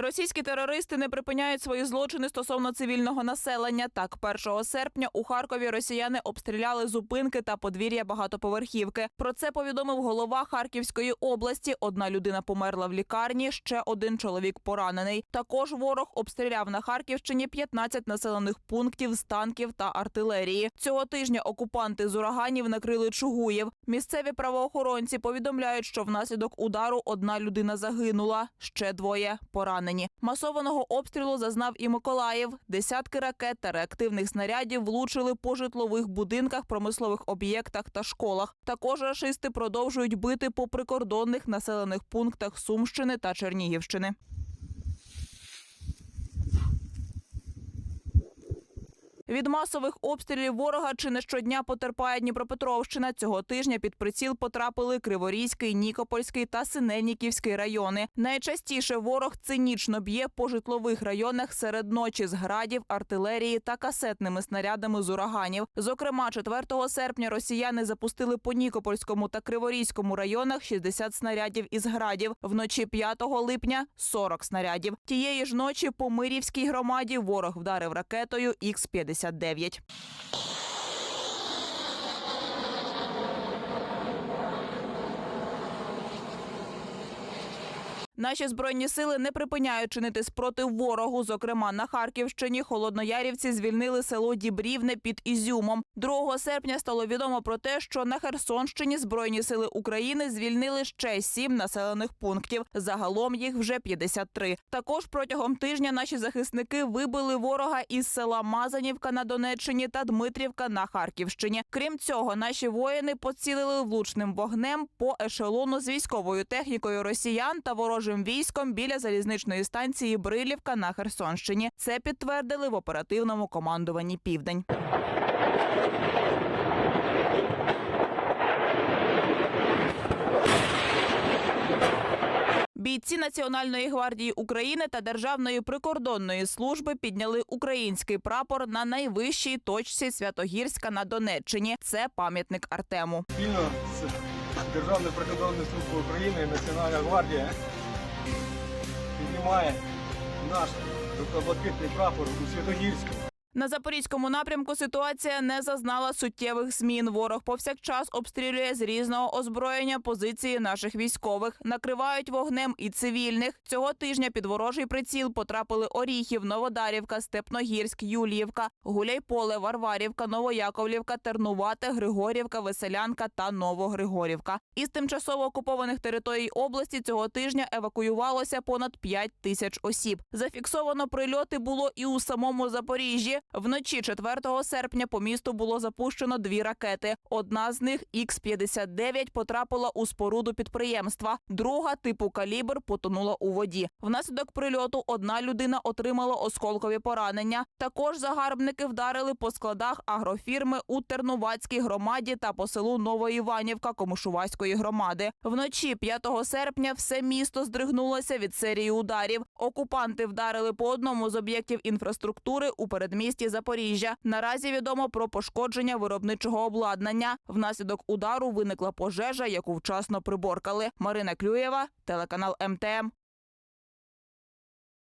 Російські терористи не припиняють свої злочини стосовно цивільного населення. Так, 1 серпня у Харкові росіяни обстріляли зупинки та подвір'я багатоповерхівки. Про це повідомив голова Харківської області. Одна людина померла в лікарні, ще один чоловік поранений. Також ворог обстріляв на Харківщині 15 населених пунктів з танків та артилерії. Цього тижня окупанти з ураганів накрили Чугуєв. Місцеві правоохоронці повідомляють, що внаслідок удару одна людина загинула, ще двоє поранені. Масованого обстрілу зазнав і Миколаїв. Десятки ракет та реактивних снарядів влучили по житлових будинках, промислових об'єктах та школах. Також рашисти продовжують бити по прикордонних населених пунктах Сумщини та Чернігівщини. Від масових обстрілів ворога чи не щодня потерпає Дніпропетровщина. Цього тижня під приціл потрапили Криворізький, Нікопольський та Синельниківський райони. Найчастіше ворог цинічно б'є по житлових районах серед ночі з градів, артилерії та касетними снарядами з ураганів. Зокрема, 4 серпня росіяни запустили по Нікопольському та Криворізькому районах 60 снарядів із градів. Вночі 5 липня 40 снарядів. Тієї ж ночі по Мирівській громаді ворог вдарив ракетою Х-59. Наші збройні сили не припиняють чинити спротив ворогу. Зокрема, на Харківщині холодноярівці звільнили село Дібрівне під Ізюмом. 2 серпня стало відомо про те, що на Херсонщині збройні сили України звільнили ще сім населених пунктів. Загалом їх вже 53. Також протягом тижня наші захисники вибили ворога із села Мазанівка на Донеччині та Дмитрівка на Харківщині. Крім цього, наші воїни поцілили влучним вогнем по ешелону з військовою технікою росіян та ворожим військом біля залізничної станції Брилівка на Херсонщині. Це підтвердили в оперативному командуванні Південь. Бійці Національної гвардії України та Державної прикордонної служби підняли український прапор на найвищій точці Святогірська на Донеччині. Це пам'ятник Артему. Спільно з Державною прикордонною службою України і Національна гвардія піднімає наш жовто-блакитний прапор у Святогірську. На запорізькому напрямку ситуація не зазнала суттєвих змін. Ворог повсякчас обстрілює з різного озброєння позиції наших військових, накривають вогнем і цивільних. Цього тижня під ворожий приціл потрапили Оріхів, Новодарівка, Степногірськ, Юліївка, Гуляйполе, Варварівка, Новояковлівка, Тернувате, Григорівка, Веселянка та Новогригорівка. Із тимчасово окупованих територій області цього тижня евакуювалося понад 5 тисяч осіб. Зафіксовано прильоти було і у самому Запоріжжі. Вночі 4 серпня по місту було запущено дві ракети. Одна з них Х-59 потрапила у споруду підприємства. Друга типу калібр потонула у воді. Внаслідок прильоту одна людина отримала осколкові поранення. Також загарбники вдарили по складах агрофірми у Тернувацькій громаді та по селу Новоіванівка Комушуваської громади. Вночі 5 серпня все місто здригнулося від серії ударів. Окупанти вдарили по одному з об'єктів інфраструктури у передмісті Запоріжжя. Наразі відомо про пошкодження виробничого обладнання. Внаслідок удару виникла пожежа, яку вчасно приборкали. Марина Клюєва, телеканал МТМ.